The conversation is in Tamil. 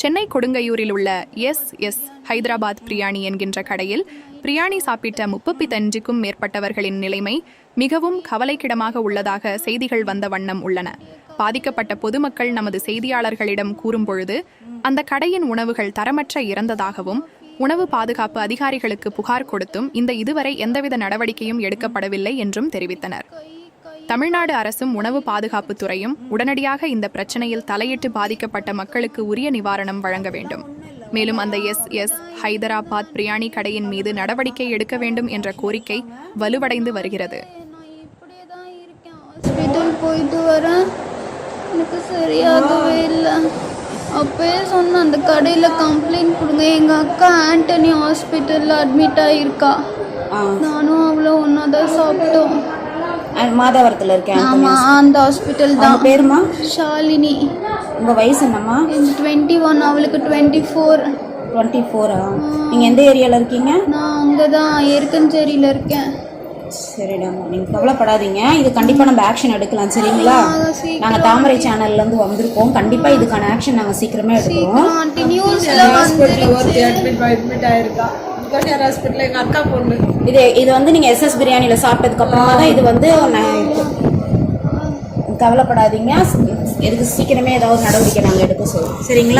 சென்னை கொடுங்கையூரில் உள்ள எஸ் எஸ் ஹைதராபாத் பிரியாணி என்கின்ற கடையில் பிரியாணி சாப்பிட்ட முப்பத்தஞ்சுக்கும் மேற்பட்டவர்களின் நிலைமை மிகவும் கவலைக்கிடமாக உள்ளதாக செய்திகள் வந்த வண்ணம் உள்ளன. பாதிக்கப்பட்ட பொதுமக்கள் நமது செய்தியாளர்களிடம் கூறும்பொழுது அந்த கடையின் உணவுகள் தரமற்ற இறந்ததாகவும் உணவு பாதுகாப்பு அதிகாரிகளுக்கு புகார் கொடுத்தும் இந்த இதுவரை எந்தவித நடவடிக்கையும் எடுக்கப்படவில்லை என்றும் தெரிவித்தனர். தமிழ்நாடு அரசும் உணவு பாதுகாப்பு துறையும் உடனடியாக இந்த பிரச்சனையில் தலையிட்டு பாதிக்கப்பட்ட மக்களுக்கு உரிய நிவாரணம் வழங்க வேண்டும். மேலும் அந்த எஸ் எஸ் ஹைதராபாத் பிரியாணி கடையின் மீது நடவடிக்கை எடுக்க வேண்டும் என்ற கோரிக்கை வலுவடைந்து வருகிறது. போயிட்டு வரேன். எனக்கு சரியாகவே இல்லை. அப்பயே சொன்னேன் அந்த கடையில் கம்ப்ளைண்ட் கொடுங்க. எங்கள் அக்கா ஆண்டனி ஹாஸ்பிட்டலில் அட்மிட் ஆகியிருக்கா நானும் அவ்வளோ ஒன்றா தான் சாப்பிட்டோம். மாதாவரத்தில் இருக்கேன் ஆமாம் அந்த ஹாஸ்பிட்டல் தான். பேருமா? ஷாலினி. உங்க வயசு என்னம்மா? டுவெண்ட்டி ஒன் அவளுக்கு டுவெண்ட்டி ஃபோர் டுவெண்ட்டி ஃபோரா நீங்க எந்த ஏரியால இருக்கீங்க? நான் அங்கே தான் ஏற்கஞ்சேரியில் இருக்கேன். சரிடாம்மா நீங்க கவலைப்படாதீங்க. இது கண்டிப்பா நம்ம ஆக்ஷன் எடுக்கலாம் சரிங்களா? நாங்கள் தாமரை சேனல்ல இருந்து வந்திருக்கோம். கண்டிப்பா இதுக்கான ஆக்ஷன் நாங்க சீக்கிரமே எடுக்கிறோம். கன்னியார் ஹாஸ்பிட்டல் எங்கள் அக்கா பொண்ணு. இது இது வந்து நீங்க எஸ்எஸ் பிரியாணில சாப்பிட்டதுக்கு அப்புறமா தான் இது வந்து. கவலைப்படாதீங்க. எதுக்கு சீக்கிரமே ஏதாவது நடவடிக்கை நாங்க எடுக்க சொல்றோம். சரிங்களா?